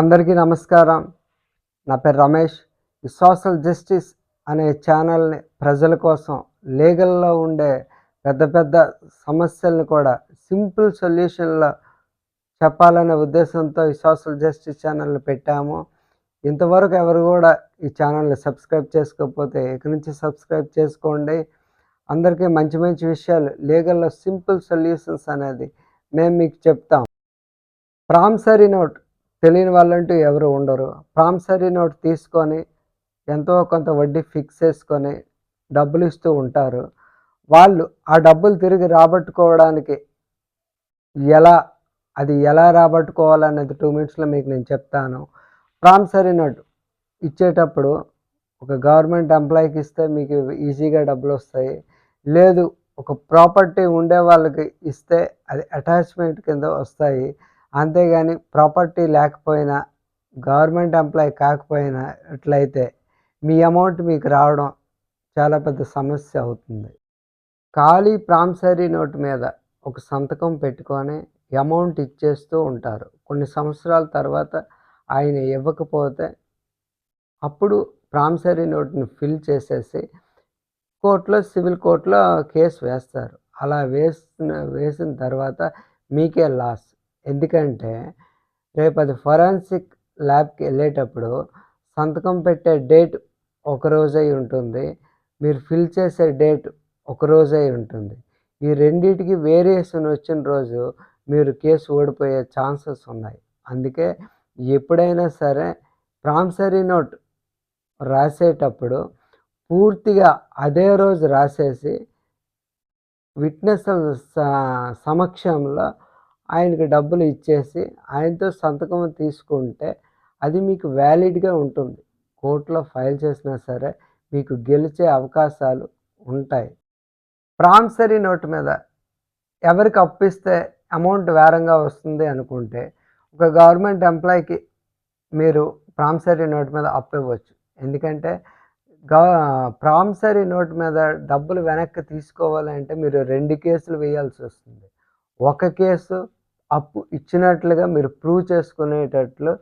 అందరికీ నమస్కారం. నా పేరు రమేష్. ఈ సోషల్ జస్టిస్ అనే ఛానల్ని ప్రజల కోసం లీగల్లో ఉండే పెద్ద పెద్ద సమస్యలను కూడా సింపుల్ సొల్యూషన్లో చెప్పాలనే ఉద్దేశంతో ఈ సోషల్ జస్టిస్ ఛానల్ని పెట్టాము. ఇంతవరకు ఎవరు కూడా ఈ ఛానల్ని సబ్స్క్రైబ్ చేసుకోకపోతే ఇక నుంచి సబ్స్క్రైబ్ చేసుకోండి. అందరికీ మంచి మంచి విషయాలు లీగల్లో సింపుల్ సొల్యూషన్స్ అనేది మేము మీకు చెప్తాం. ప్రామిసరీ నోట్ తెలియని వాళ్ళంటూ ఎవరు ఉండరు. ప్రామిసరీ నోట్ తీసుకొని ఎంతో కొంత వడ్డీ ఫిక్స్ చేసుకొని డబ్బులు ఇస్తూ ఉంటారు. వాళ్ళు ఆ డబ్బులు తిరిగి రాబట్టుకోవడానికి ఎలా అది ఎలా రాబట్టుకోవాలనేది టూ మినిట్స్లో మీకు నేను చెప్తాను. ప్రామిసరీ నోట్ ఇచ్చేటప్పుడు ఒక గవర్నమెంట్ ఎంప్లాయీకి ఇస్తే మీకు ఈజీగా డబ్బులు వస్తాయి. లేదు ఒక ప్రాపర్టీ ఉండే వాళ్ళకి ఇస్తే అది అటాచ్మెంట్ కింద వస్తాయి. అంతేగాని ప్రాపర్టీ లేకపోయినా గవర్నమెంట్ ఎంప్లాయ్ కాకపోయినా అట్లయితే మీ అమౌంట్ మీకు రావడం చాలా పెద్ద సమస్య అవుతుంది. ఖాళీ ప్రామిసరీ నోట్ మీద ఒక సంతకం పెట్టుకొని అమౌంట్ ఇచ్చేస్తూ ఉంటారు. కొన్ని సంవత్సరాల తర్వాత ఆయన ఇవ్వకపోతే అప్పుడు ప్రామిసరీ నోట్ని ఫిల్ చేసేసి కోర్టులో సివిల్ కోర్టులో కేసు వేస్తారు. అలా వేసిన వేసిన తర్వాత మీకే లాస్. ఎందుకంటే రేపు అది ఫొరాన్సిక్ ల్యాబ్కి వెళ్ళేటప్పుడు సంతకం పెట్టే డేట్ ఒక రోజై ఉంటుంది. మీరు ఫిల్ చేసే డేట్ ఒక రోజై ఉంటుంది. ఈ రెండింటికి వేరియేషన్ వచ్చిన రోజు మీరు కేసు ఓడిపోయే ఛాన్సెస్ ఉన్నాయి. అందుకే ఎప్పుడైనా సరే ప్రామిసరీ నోట్ రాసేటప్పుడు పూర్తిగా అదే రోజు రాసేసి విట్నెస్ సమక్షంలో ఆయనకి డబ్బులు ఇచ్చేసి ఆయనతో సంతకం తీసుకుంటే అది మీకు వ్యాలిడ్గా ఉంటుంది. కోర్టులో ఫైల్ చేసినా సరే మీకు గెలిచే అవకాశాలు ఉంటాయి. ప్రామిసరీ నోట్ మీద ఎవరికి అప్పిస్తే అమౌంట్ వేరంగా వస్తుంది అనుకుంటే ఒక గవర్నమెంట్ ఎంప్లాయీకి మీరు ప్రామిసరీ నోట్ మీద అప్పివ్వచ్చు ఎందుకంటే గవ ప్రామిసరీ నోట్ మీద డబ్బులు వెనక్కి తీసుకోవాలంటే మీరు రెండు కేసులు వేయాల్సి వస్తుంది. ఒక కేసు అప్పు ఇచ్చినట్లుగా మీరు ప్రూవ్ చేసుకునేటట్లు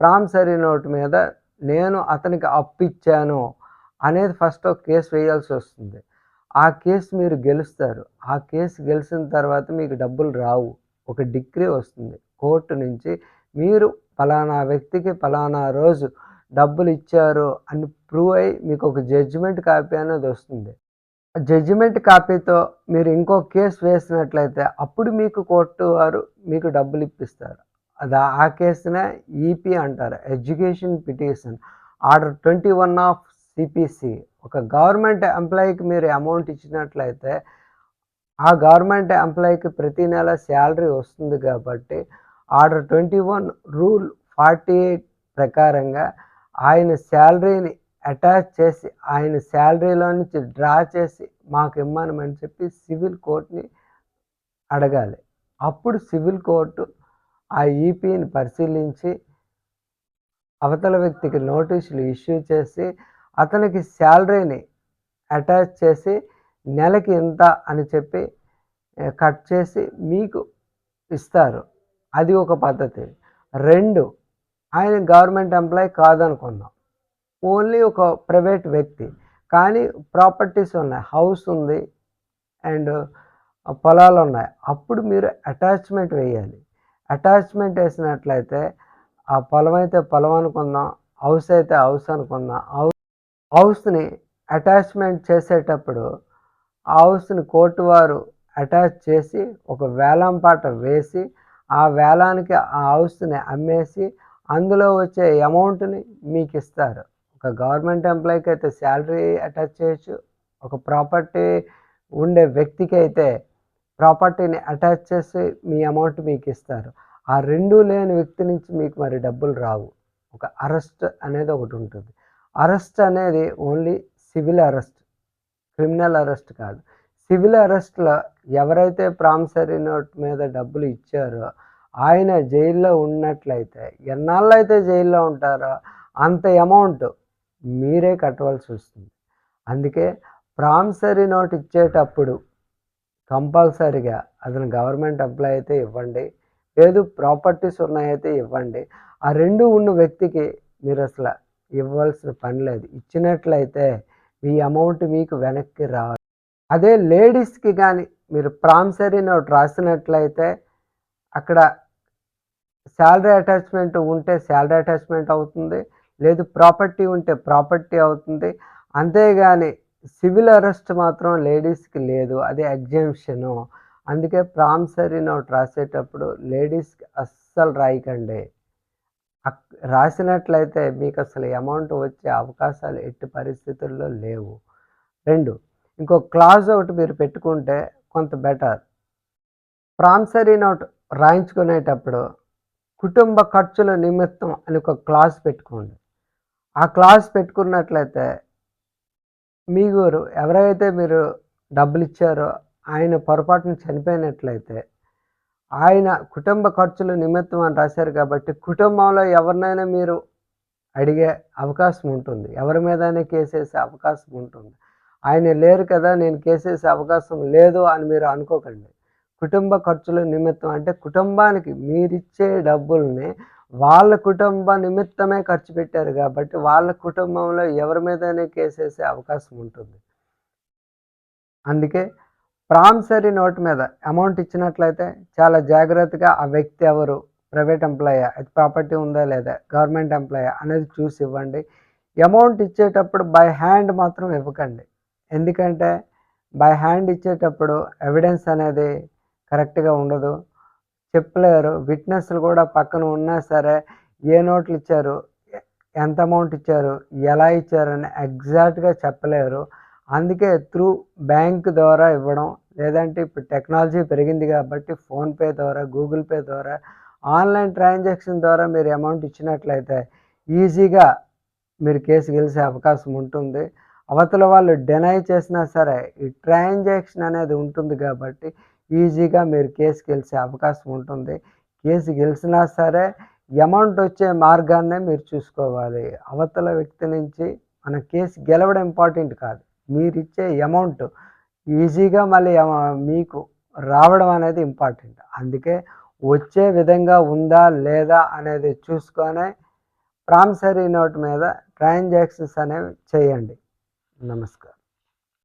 ప్రామిసరీ నోట్ మీద నేను అతనికి అప్పు ఇచ్చాను అనేది ఫస్ట్ ఒక కేసు వేయాల్సి వస్తుంది. ఆ కేసు మీరు గెలుస్తారు. ఆ కేసు గెలిచిన తర్వాత మీకు డబ్బులు రావు. ఒక డిగ్రీ వస్తుంది. కోర్టు నుంచి మీరు ఫలానా వ్యక్తికి ఫలానా రోజు డబ్బులు ఇచ్చారు అని ప్రూవ్ అయ్యి మీకు ఒక జడ్జిమెంట్ కాపీ అనేది వస్తుంది. జడ్జిమెంట్ కాపీతో మీరు ఇంకో కేసు వేసినట్లయితే అప్పుడు మీకు కోర్టు వారు మీకు డబ్బులు ఇప్పిస్తారు. అది ఆ కేసునే ఈపీ అంటారు education petition order twenty one of CPC ఒక గవర్నమెంట్ ఎంప్లాయీకి మీరు అమౌంట్ ఇచ్చినట్లయితే ఆ గవర్నమెంట్ ఎంప్లాయీకి ప్రతి నెల శాలరీ వస్తుంది కాబట్టి order twenty one rule forty eight ప్రకారంగా ఆయన శాలరీని అటాచ్ చేసి ఆయన శాలరీలో నుంచి డ్రా చేసి మాకు ఇమ్మనమని చెప్పి సివిల్ కోర్టుని అడగాలి. అప్పుడు సివిల్ కోర్టు ఆ ఈపీని పరిశీలించి అవతల వ్యక్తికి నోటీసులు ఇష్యూ చేసి అతనికి శాలరీని అటాచ్ చేసి నెలకి ఇంత అని చెప్పి కట్ చేసి మీకు ఇస్తారు. అది ఒక పద్ధతి. రెండు ఆయన గవర్నమెంట్ ఎంప్లాయీ కాదనుకుందాం ఓన్లీ ఒక ప్రైవేట్ వ్యక్తి. కానీ ప్రాపర్టీస్ ఉన్నాయి హౌస్ ఉంది అండ్ పొలాలు ఉన్నాయి. అప్పుడు మీరు అటాచ్మెంట్ వేయాలి. అటాచ్మెంట్ వేసినట్లయితే ఆ పొలం అయితే పొలం అనుకుందాం హౌస్ అయితే హౌస్ అనుకుందాం. హౌస్ హౌస్ని అటాచ్మెంట్ చేసేటప్పుడు ఆ హౌస్ని కోర్టు వారు అటాచ్ చేసి ఒక వేలం పాట వేసి ఆ వేలానికి ఆ హౌస్ని అమ్మేసి అందులో వచ్చే అమౌంట్ని మీకు ఇస్తారు ఒక గవర్నమెంట్ ఎంప్లాయీకి అయితే శాలరీ అటాచ్ చేయొచ్చు. ఒక ప్రాపర్టీ ఉండే వ్యక్తికి అయితే ప్రాపర్టీని అటాచ్ చేసి మీ అమౌంట్ మీకు ఇస్తారు. ఆ రెండు లేని వ్యక్తి నుంచి మీకు మరి డబ్బులు రావు. ఒక అరెస్ట్ అనేది ఒకటి ఉంటుంది. అరెస్ట్ అనేది only civil arrest criminal arrest కాదు. సివిల్ అరెస్ట్లో ఎవరైతే ప్రామిసరీ నోట్ మీద డబ్బులు ఇచ్చారో ఆయన జైల్లో ఉన్నట్లయితే ఎన్నాళ్ళు అయితే జైల్లో ఉంటారో అంత అమౌంట్ మీరే కట్టవలసి వస్తుంది. అందుకే ప్రామిసరీ నోట్ ఇచ్చేటప్పుడు కంపల్సరిగా అతను గవర్నమెంట్ ఎంప్లాయ్ అయితే ఇవ్వండి లేదు ప్రాపర్టీస్ ఉన్నాయైతే ఇవ్వండి. ఆ రెండు ఉన్న వ్యక్తికి మీరు అసలు ఇవ్వాల్సిన పని లేదు. ఇచ్చినట్లయితే మీ అమౌంట్ మీకు వెనక్కి రావాలి. అదే లేడీస్కి కానీ మీరు ప్రామిసరీ నోట్ రాసినట్లయితే అక్కడ శాలరీ అటాచ్మెంట్ ఉంటే శాలరీ అటాచ్మెంట్ అవుతుంది. లేదు ప్రాపర్టీ ఉంటే ప్రాపర్టీ అవుతుంది. అంతేగాని సివిల్ అరెస్ట్ మాత్రం లేడీస్కి లేదు అది ఎగ్జామ్షను. అందుకే ప్రామిసరీ నోట్ రాసేటప్పుడు లేడీస్కి అస్సలు రాయకండి. రాసినట్లయితే మీకు అసలు అమౌంట్ వచ్చే అవకాశాలు ఎట్టి పరిస్థితుల్లో లేవు. రెండు ఇంకో క్లాజ్ ఒకటి మీరు పెట్టుకుంటే కొంత బెటర్. ప్రామిసరీ నోట్ రాయించుకునేటప్పుడు కుటుంబ ఖర్చుల నిమిత్తం అని ఒక క్లాస్ పెట్టుకోండి. ఆ క్లాస్ పెట్టుకున్నట్లయితే మీరు ఎవరైతే మీరు డబ్బులు ఇచ్చారో ఆయన పొరపాటున చనిపోయినట్లయితే ఆయన కుటుంబ ఖర్చుల నిమిత్తం అని రాశారు కాబట్టి కుటుంబంలో ఎవరినైనా మీరు అడిగే అవకాశం ఉంటుంది. ఎవరి మీదైనా కేసేసే అవకాశం ఉంటుంది. ఆయన లేరు కదా నేను కేసేసే అవకాశం లేదు అని మీరు అనుకోకండి. కుటుంబ ఖర్చుల నిమిత్తం అంటే కుటుంబానికి మీరిచ్చే డబ్బుల్ని వాళ్ళ కుటుంబ నిమిత్తమే ఖర్చు పెట్టారు కాబట్టి వాళ్ళ కుటుంబంలో ఎవరి మీదనే కేసేసే అవకాశం ఉంటుంది. అందుకే ప్రామిసరీ నోట్ మీద అమౌంట్ ఇచ్చినట్లయితే చాలా జాగ్రత్తగా ఆ వ్యక్తి ఎవరు? ప్రైవేట్ ఎంప్లాయీ అది ప్రాపర్టీ ఉందా లేదా? గవర్నమెంట్ ఎంప్లాయీ అనేది చూసి ఇవ్వండి. అమౌంట్ ఇచ్చేటప్పుడు బై హ్యాండ్ మాత్రం ఇవ్వకండి. ఎందుకంటే బై హ్యాండ్ ఇచ్చేటప్పుడు ఎవిడెన్స్ అనేది కరెక్ట్గా ఉండదు. చెప్పలేరు. విట్నెస్లు కూడా పక్కన ఉన్నా సరే ఏ నోట్లు ఇచ్చారు ఎంత అమౌంట్ ఇచ్చారు ఎలా ఇచ్చారని ఎగ్జాక్ట్గా చెప్పలేరు. అందుకే త్రూ బ్యాంక్ ద్వారా ఇవ్వడం లేదంటే ఇప్పుడు టెక్నాలజీ పెరిగింది కాబట్టి ఫోన్పే ద్వారా గూగుల్ పే ద్వారా ఆన్లైన్ ట్రాన్సాక్షన్ ద్వారా మీరు అమౌంట్ ఇచ్చినట్లయితే ఈజీగా మీరు కేసు గెలిచే అవకాశం ఉంటుంది. అవతల వాళ్ళు డెనై చేసినా సరే ఈ ట్రాన్సాక్షన్ అనేది ఉంటుంది కాబట్టి ఈజీగా మీరు కేసు గెలిచే అవకాశం ఉంటుంది. కేసు గెలిచినా సరే అమౌంట్ వచ్చే మార్గాన్నే మీరు చూసుకోవాలి. అవతల వ్యక్తి నుంచి మన కేసు గెలవడం ఇంపార్టెంట్ కాదు. మీరు ఇచ్చే అమౌంట్ ఈజీగా మళ్ళీ మీకు రావడం అనేది ఇంపార్టెంట్. అందుకే వచ్చే విధంగా ఉందా లేదా అనేది చూసుకొని ప్రామిసరీ నోట్ మీద ట్రాన్సాక్షన్స్ అనేవి చేయండి. నమస్కారం.